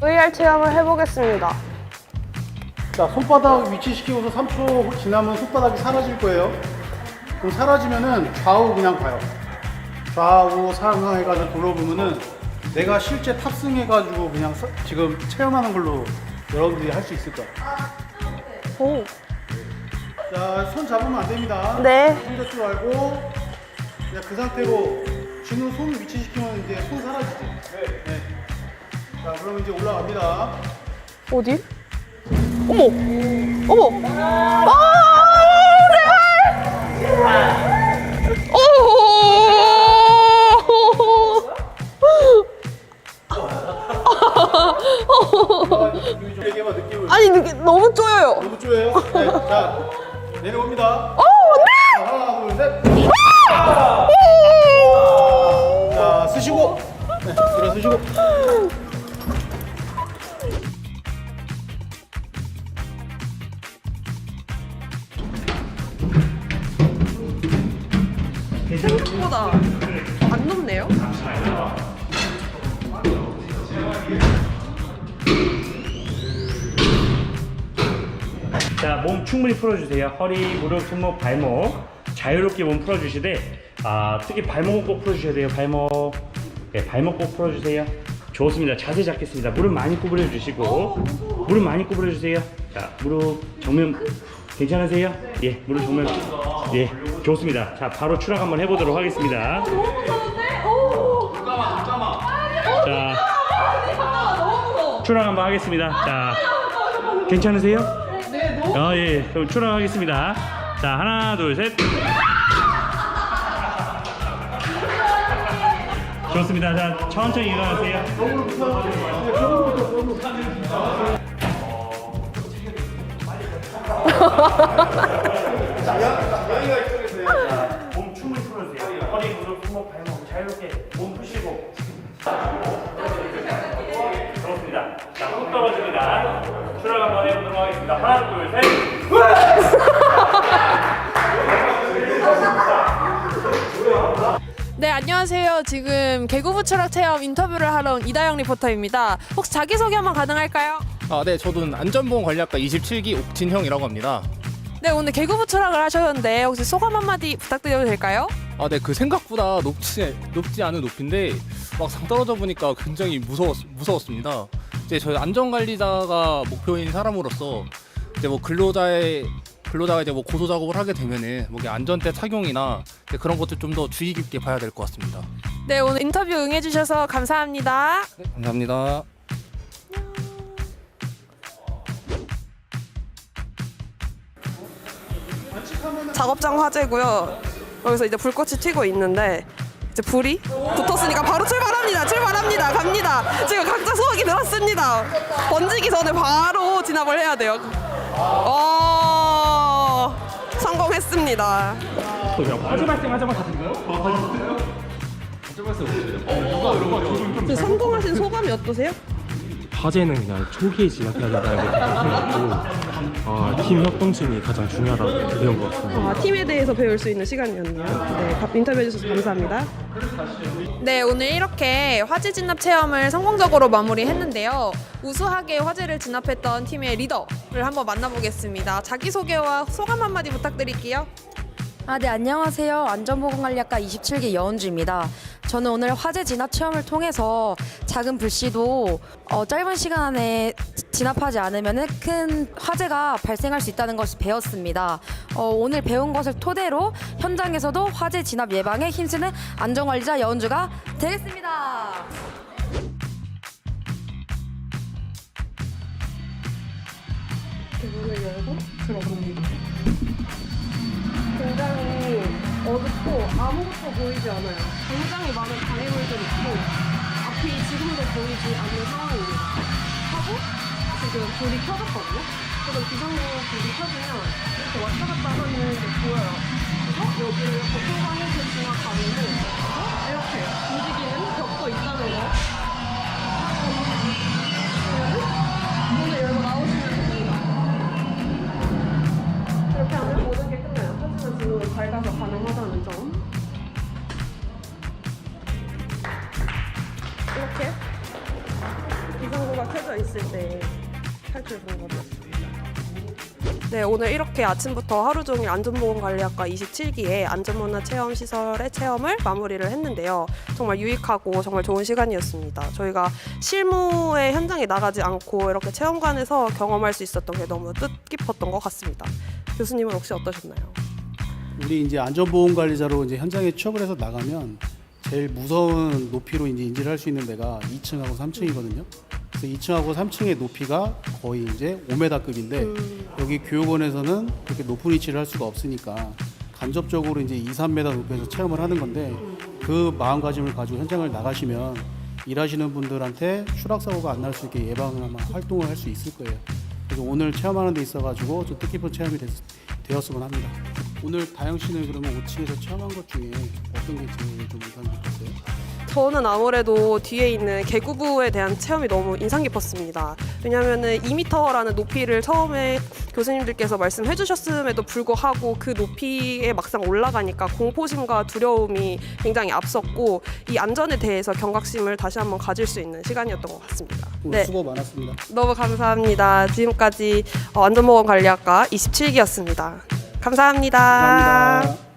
VR 체험을 해보겠습니다. 자, 손바닥 위치시키고서 3초 지나면 손바닥이 사라질 거예요. 그럼 사라지면은 좌우 그냥 봐요. 좌우 상하해가지고 돌아보면은 내가 실제 탑승해가지고 그냥 서- 지금 체험하는 걸로 여러분들이 할 수 있을 거야. 오. 자, 손 잡으면 안 됩니다. 네. 손 잡지 말고 그냥 그 상태로 진우 손 위치시키면 이제 손 사라지지. 네. 자, 그럼 이제 올라갑니다. 어디? 어머! 어머! 아! 제발! 생각보다 안 높네요. 자, 몸 충분히 풀어주세요. 허리, 무릎, 손목, 발목 자유롭게 몸 풀어주시되 아, 특히 발목은 꼭 풀어주셔야 돼요. 발목, 네, 발목 꼭 풀어주세요. 좋습니다. 자세 잡겠습니다. 무릎 많이 구부려 주시고 무릎 많이 구부려 주세요. 자, 무릎 정면 괜찮으세요? 예, 무릎 정면 예, 좋습니다. 자, 바로 추락 한번 해보도록 하겠습니다. 자, 추락 한번 하겠습니다. 자, 괜찮으세요? 아, 예. 그럼 출항하겠습니다. 자, 하나, 둘, 셋. 좋습니다. 자, 천천히 일어나세요. 자, 안녕하세요. 지금 개구부 추락 체험 인터뷰를 하러 온 이다영 리포터입니다. 혹시 자기소개 한번 가능할까요? 아, 네, 저는 안전보험 관리학과 27기 옥진형이라고 합니다. 네, 오늘 개구부 추락을 하셨는데 혹시 소감 한마디 부탁드려도 될까요? 아, 네, 그 생각보다 높지 높지 않은 높이인데 막상 떨어져 보니까 굉장히 무서웠 무서웠습니다. 이제 저희 안전관리자가 목표인 사람으로서 이제 뭐 근로자의 근로자가 이제 뭐 고소 작업을 하게 되면은 뭐 이게 안전대 착용이나 이제 그런 것들 좀 더 주의 깊게 봐야 될 것 같습니다. 네, 오늘 인터뷰 응해주셔서 감사합니다. 감사합니다. 작업장 화재고요. 여기서 이제 불꽃이 튀고 있는데 이제 불이 붙었으니까 바로 출발합니다. 출발합니다. 갑니다. 지금 각자 소화기 들었습니다. 번지기 전에 바로 진압을 해야 돼요. 어, 했습니다. 화재 발생하자마자 지금 그 성공하신 소감이 어떠세요? 화제는 그냥 초기에 진압해야 된다는 걸 아, 팀 협동심이 가장 중요하다고 배운 것 같습니다. 아, 팀에 대해서 배울 수 있는 시간이었네요. 네, 가- 인터뷰 해 주셔서 감사합니다. 네, 오늘 이렇게 화재 진압 체험을 성공적으로 마무리했는데요. 우수하게 화재를 진압했던 팀의 리더를 한번 만나보겠습니다. 자기소개와 소감 한마디 부탁드릴게요. 아, 네, 안녕하세요. 안전보건관리학과 27기 여은주입니다. 저는 오늘 화재 진압 체험을 통해서 작은 불씨도 어, 짧은 시간 안에 진압하지 않으면 큰 화재가 발생할 수 있다는 것을 배웠습니다. 어, 오늘 배운 것을 토대로 현장에서도 화재 진압 예방에 힘쓰는 안전관리자 여은주가 되겠습니다. 굉장히 어둡고 아무것도 보이지 않아요. 굉장히 많은 장애물들이 있고 앞이 지금도 보이지 않는 상황입니다. 하고 지금 불이 켜졌거든요. 그래서 비상구 불이 켜지면 이렇게 왔다 갔다 하는 게 보여요. 그래서 여기를 이렇게 통과해서 지나가면은 이렇게 움직이는 벽도 있다는 거. 그렇게 하면 모든 게 끝나요. 하지만 지금 밝아서 가능하다는 점. 이렇게 비상구가 켜져 있을 때 네, 오늘 이렇게 아침부터 하루 종일 안전보건관리학과 27기의 안전문화 체험 시설의 체험을 마무리를 했는데요. 정말 유익하고 정말 좋은 시간이었습니다. 저희가 실무의 현장에 나가지 않고 이렇게 체험관에서 경험할 수 있었던 게 너무 뜻깊었던 것 같습니다. 교수님은 혹시 어떠셨나요? 우리 이제 안전보건관리자로 이제 현장에 취업을 해서 나가면 제일 무서운 높이로 이제 인지를 할 수 있는 데가 2층하고 3층이거든요. 그래서 2층하고 3층의 높이가 거의 이제 5m급인데 여기 교육원에서는 그렇게 높은 위치를 할 수가 없으니까 간접적으로 이제 2, 3m 높이에서 체험을 하는 건데 그 마음가짐을 가지고 현장을 나가시면 일하시는 분들한테 추락 사고가 안 날 수 있게 예방을 아마 활동을 할 수 있을 거예요. 그래서 오늘 체험하는 데 있어가지고 좀 뜻깊은 체험이 됐, 되었으면 합니다. 오늘 다영 씨는 그러면 5층에서 체험한 것 중에 어떤 게 제일 좀 인상 깊었어요? 저는 아무래도 뒤에 있는 개구부에 대한 체험이 너무 인상 깊었습니다. 왜냐하면 2m라는 높이를 처음에 교수님들께서 말씀해 주셨음에도 불구하고 그 높이에 막상 올라가니까 공포심과 두려움이 굉장히 앞섰고 이 안전에 대해서 경각심을 다시 한번 가질 수 있는 시간이었던 것 같습니다. 오늘 네, 수고 많았습니다. 너무 감사합니다. 지금까지 어, 안전보건관리학과 27기였습니다. 감사합니다. 감사합니다.